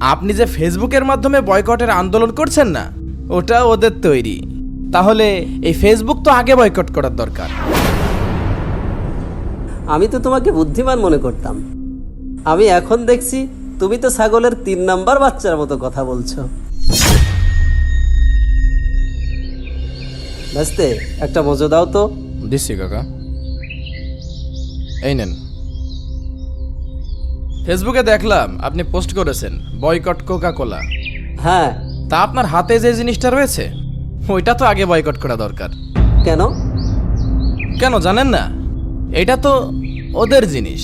আপনি যে ফেসবুকের মাধ্যমে বয়কটের আন্দোলন করছেন না ওটা ওদের তৈরি। তাহলে এই ফেসবুক তো আগে বয়কট করার দরকার। আমি তো তোমাকে বুদ্ধিমান মনে করতাম। আমি এখন দেখছি তুমি তো ছাগলের তিন নাম্বার বাচ্চার মতো কথা বলছো। একটা মজো দাও তো। দিচ্ছি কাকা। এই নেন। ফেসবুকে দেখলাম আপনি পোস্ট করেছেন বয়কট কোকা কোলা হ্যাঁ। তা আপনার হাতে যে জিনিসটা রয়েছে ওইটা তো আগে বয়কট করা দরকার। কেন? কেন জানেন না? এটা তো ওদের জিনিস।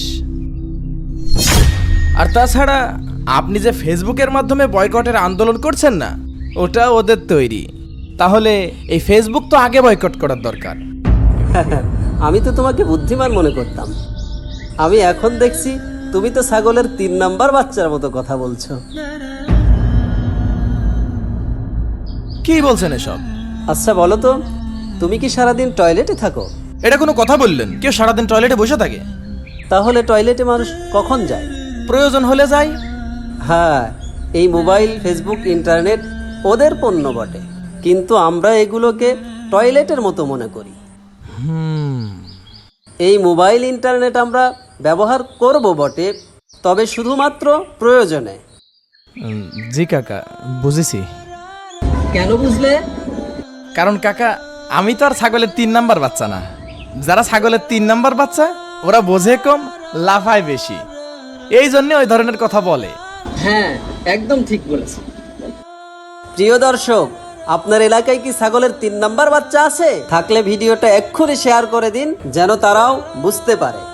আর তাছাড়া আপনি যে ফেসবুকের মাধ্যমে বয়কটের আন্দোলন করছেন না ওটা ওদের তৈরি। তাহলে এই ফেসবুক তো আগে বয়কট করার দরকার। আমি তো তোমাকে বুদ্ধিমান মনে করতাম। আমি এখন দেখছি তুমি তো ছাগলের তিন নাম্বার বাচ্চার মতো কথা বলছো। কি বলছেন এসব? আচ্ছা বলো তো তুমি কি সারাদিন টয়লেটে থাকো? এটা কোনো কথা বললেন? কেউ সারাদিন টয়লেটে বসে থাকে? তাহলে টয়লেটে মানুষ কখন যায়? প্রয়োজন হলে যায়। হ্যাঁ এই মোবাইল ফেসবুক ইন্টারনেট ওদের পণ্য বটে। কিন্তু আমরা এগুলোকে টয়লেটের মতো মনে করি। এই মোবাইল ইন্টারনেট আমরা ব্যবহার করব বটে তবে শুধুমাত্র প্রয়োজনে। জি কাকা বুঝেছি। কেন বুঝলে? কারণ কাকা আমি তো আর ছাগলের তিন নাম্বার বাচ্চা না। যারা ছাগলের তিন নাম্বার বাচ্চা ওরা বোঝে কম লাফায় বেশি। এই জন্য ওই ধরনের কথা বলে। হ্যাঁ একদম ঠিক বলেছে। প্রিয় দর্শক আপনার এলাকায় কি ছাগলের তিন নাম্বার বাচ্চা আছে? থাকলে ভিডিওটা এক্ষুনি শেয়ার করে দিন যেন তারাও বুঝতে পারে।